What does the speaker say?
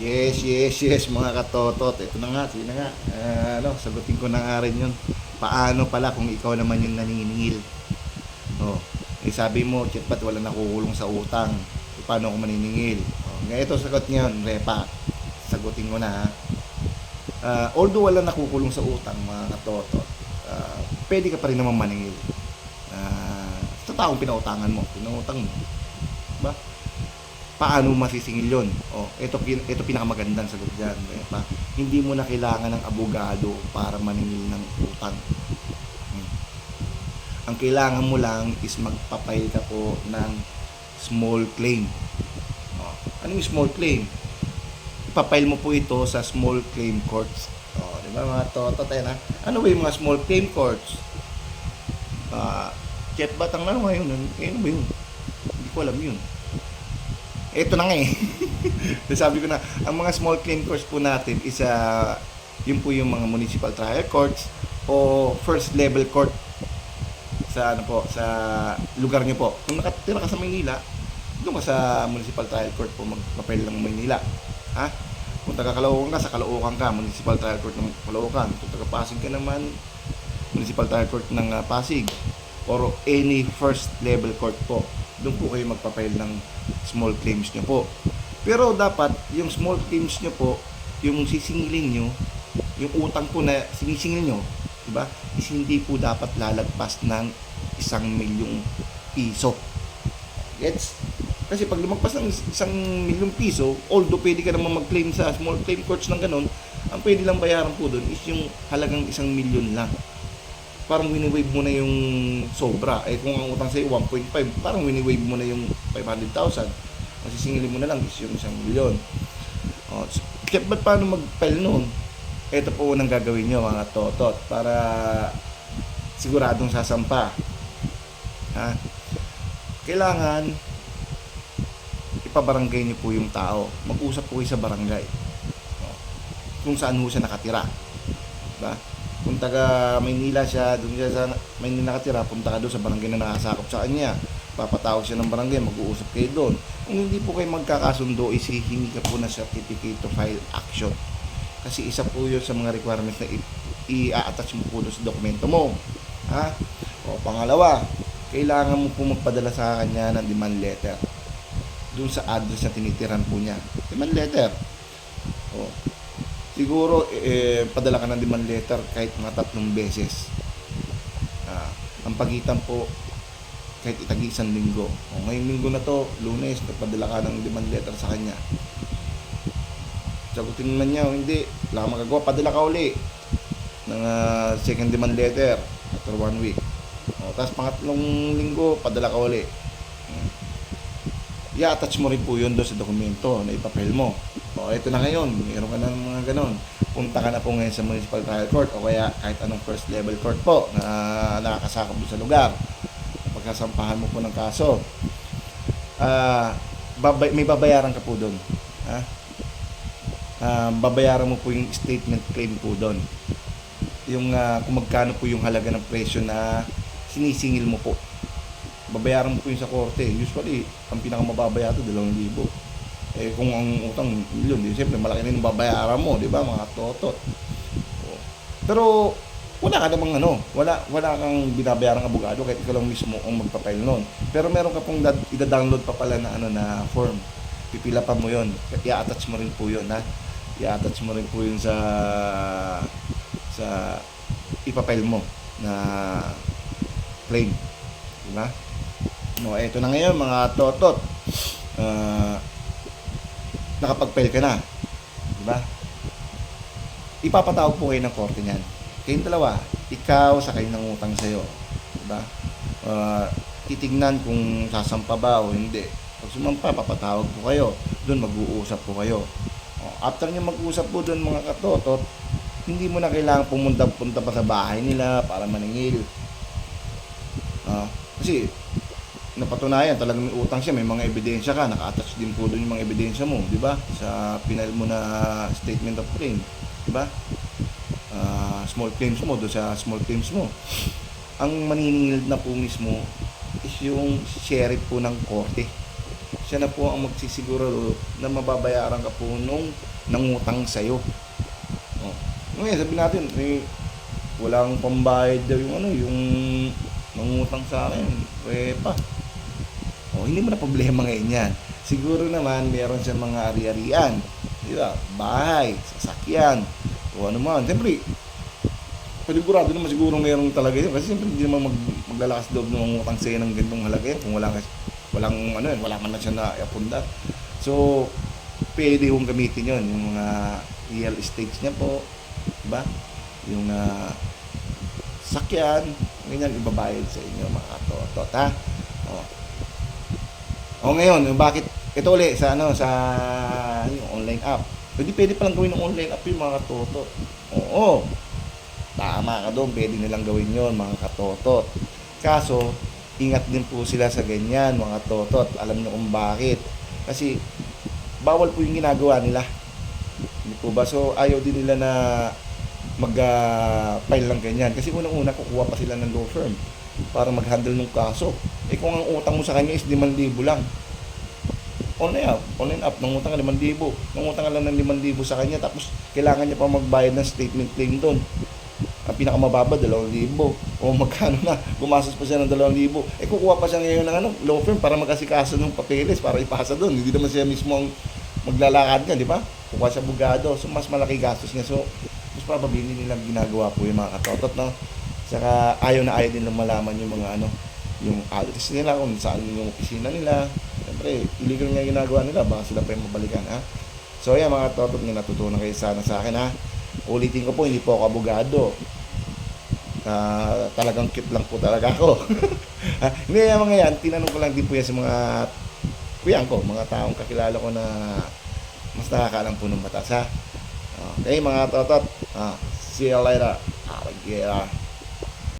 Yes, yes, yes mga katotot. Ito na nga, sige na nga. Ah, ano, sagutin ko na nga rin yun. Paano pala kung ikaw naman yung naniningil? Oh, eh sabi mo, chat ba't wala nakukulong sa utang? Eh, paano ako maniningil? Oh, ito sagot ngayon, Repa. Sagutin ko na ha. Ah, although wala nakukulong sa utang mga katotot, ah, pwede ka pa rin naman maningil. Ah, sa taong pinautangan mo, pinautang mo. Ba? Paano masisingil yun? O, ito, pin- ito pinakamagandang sagot dyan. Eh, pa, hindi mo na kailangan ng abogado para maningil ng utang. Hmm. Ang kailangan mo lang is magpapay ka po ng small claim. O, ano yung small claim? Ipapile mo po ito sa small claim courts. O, di ba mga toto tayo na? Ano ba yung mga small claim courts? Ah, chat batang ano ngayon? Ano ba yun? Hindi ko alam yun. Ito na nga eh. Sabi ko na, ang mga small claim courts po natin is uh, yun po yung mga municipal trial courts o first level court sa ano po, sa lugar niyo po. Kung nakatira ka sa Maynila, doon ka sa municipal trial court po magpapel ng Maynila. Ha? Kung taga Caloocan ka, sa Caloocan ka, municipal trial court ng Caloocan. Kung taga Pasig ka naman, municipal trial court ng uh, Pasig or any first level court po. Doon po kayo magpapile ng small claims nyo po. Pero dapat, yung small claims nyo po, yung sisingilin nyo, yung utang po na sinisingil nyo, diba? Is hindi po dapat lalagpas ng isang milyong piso. Gets? Kasi pag lumagpas ng is- isang milyong piso, although pwede ka naman mag-claim sa small claim courts ng ganun, ang pwede lang bayaran po doon is yung halagang isang milyon lang parang wini-wave mo na yung sobra. Eh kung ang utang sa'yo 1.5, parang wini-wave mo na yung 500,000. Masisingilin mo na lang is yung isang milyon. O, s- kaya ba't paano mag-file noon? Ito po unang gagawin nyo mga totot para siguradong sasampa. Ha? Kailangan ipabarangay niyo po yung tao. Mag-usap po kayo sa barangay. O, kung saan ho siya nakatira. Diba? Kung taga Maynila siya, doon siya sa Maynila nakatira, punta ka doon sa barangay na nakasakop sa kanya. Papatawag siya ng barangay, mag-uusap kayo doon. Kung hindi po kayo magkakasundo, isihingi ka po ng certificate to file action. Kasi isa po yun sa mga requirements na i-attach mo po doon sa dokumento mo. Ha? O pangalawa, kailangan mo po magpadala sa kanya ng demand letter. Doon sa address na tinitiran po niya. Demand letter. Siguro eh, padala ka ng demand letter kahit mga tatlong beses. Ah, ang pagitan po kahit itagi isang linggo. O ngayong linggo na to, lunes, nagpadala ka ng demand letter sa kanya. Sagutin man niya, o hindi, wala kang magagawa, padala ka uli ng ah, second demand letter after one week. O, tapos pangatlong linggo, padala ka uli. Hmm. I-attach mo rin po yun doon sa dokumento na ipapel mo. O, ito na ngayon, mayroon ka ng mga ganon. Punta ka na po ngayon sa municipal trial court o kaya kahit anong first level court po na nakakasakop sa lugar. Pagkasampahan mo po ng kaso. Ah, babay, may babayaran ka po doon. Ha? Ah, babayaran mo po yung statement claim po doon. Yung ah, kung magkano po yung halaga ng presyo na sinisingil mo po. Babayaran mo po yun sa korte. Usually, ang pinakamababaya ito, 2,000. Eh kung ang utang milyon, di siyempre malaki rin ang babayaran mo, di ba mga totot. O. Pero wala ka namang ano, wala wala kang binabayarang abogado kahit ikaw lang mismo ang magpapail noon. Pero meron ka pong ida-download pa pala na ano na form. Pipila pa mo 'yon. I-attach mo rin po 'yon, ha. I-attach mo rin po 'yun sa sa ipapail mo na claim. Di? No, eto na ngayon mga totot. Ah, nakapag-file ka na. Di ba? Ipapatawag po kayo ng korte niyan. Kayong dalawa, ikaw sa kayo ng utang sa'yo. Di ba? Ah, titignan kung sasampa ba o hindi. Pag sumampa, papatawag po kayo. Doon mag-uusap po kayo. O, after nyo mag-usap po doon mga katotot, hindi mo na kailangan pumunta-punta pa sa bahay nila para maningil. Ah, kasi napatunayan talagang may utang siya, may mga ebidensya ka, naka-attach din po doon yung mga ebidensya mo, di ba? Sa pinal mo na statement of claim, di ba? Ah, small claims mo, doon sa small claims mo. Ang maniningil na po mismo is yung sheriff po ng korte. siya na po ang magsisiguro na mababayaran ka po nung nangutang sa'yo. Oh. Ngayon, sabi natin, eh, walang pambayad daw yung ano, yung nangutang sa akin. Eh, pa. Oh, hindi mo na problema ngayon yan. Siguro naman, meron siya mga ari-arian. Di ba? Bahay, sasakyan, o ano man. Siyempre, panigurado naman siguro meron talaga yun. Kasi siyempre, hindi naman mag, maglalakas loob ng utang sa'yo ng gantong halaga yan kung wala, walang, ano yun, wala man na siya na apundar. So, pwede kong gamitin yun. Yung mga real estates niya po, diba? Yung uh, sakyan, ganyan, ibabayad sa inyo mga katotot, ha? O. O ngayon, bakit, ito uli, sa ano, sa yung online app. Pwede, pwede palang gawin ng online app yung mga katotot. Oo. Tama ka doon, pwede nilang gawin yon mga katotot. Kaso, ingat din po sila sa ganyan, mga totot. Alam niyo kung bakit. Kasi, bawal po yung ginagawa nila. Hindi po ba? So, ayaw din nila na mag-file lang ganyan. Kasi unang-una, kukuha pa sila ng law firm para mag-handle ng kaso. Eh kung ang utang mo sa kanya is 5,000 lang. Online app, online app, nangutang ka 5,000. Nangutang ka lang ng 5,000 sa kanya tapos kailangan niya pa magbayad ng statement claim doon. Ang pinakamababa, 2,000. O magkano na, gumastos pa siya ng 2,000. Eh kukuha pa siya ngayon ng ano, law firm para magkasikaso ng papeles para ipasa doon. Hindi naman siya mismo ang maglalakad niya, di ba? Kukuha siya bugado. So mas malaki gastos niya. So mas probably nilang ginagawa po yung mga katotot, no? Saka ayaw na ayaw din lang malaman yung mga ano, yung address nila, kung saan yung opisina nila. Siyempre, illegal nga ginagawa nila, baka sila pa yung mabalikan, ha? So, yan mga totot na natutunan kayo sana sa akin, ha? Ulitin ko po, hindi po ako abogado. Ah, talagang cute lang po talaga ako. Ah, hindi, yung mga yan, tinanong ko lang din po yan sa mga kuyang ko, mga taong kakilala ko na mas nakakaalam po ng batas, ha? Okay, mga totot. Ah, see you later. Alligator.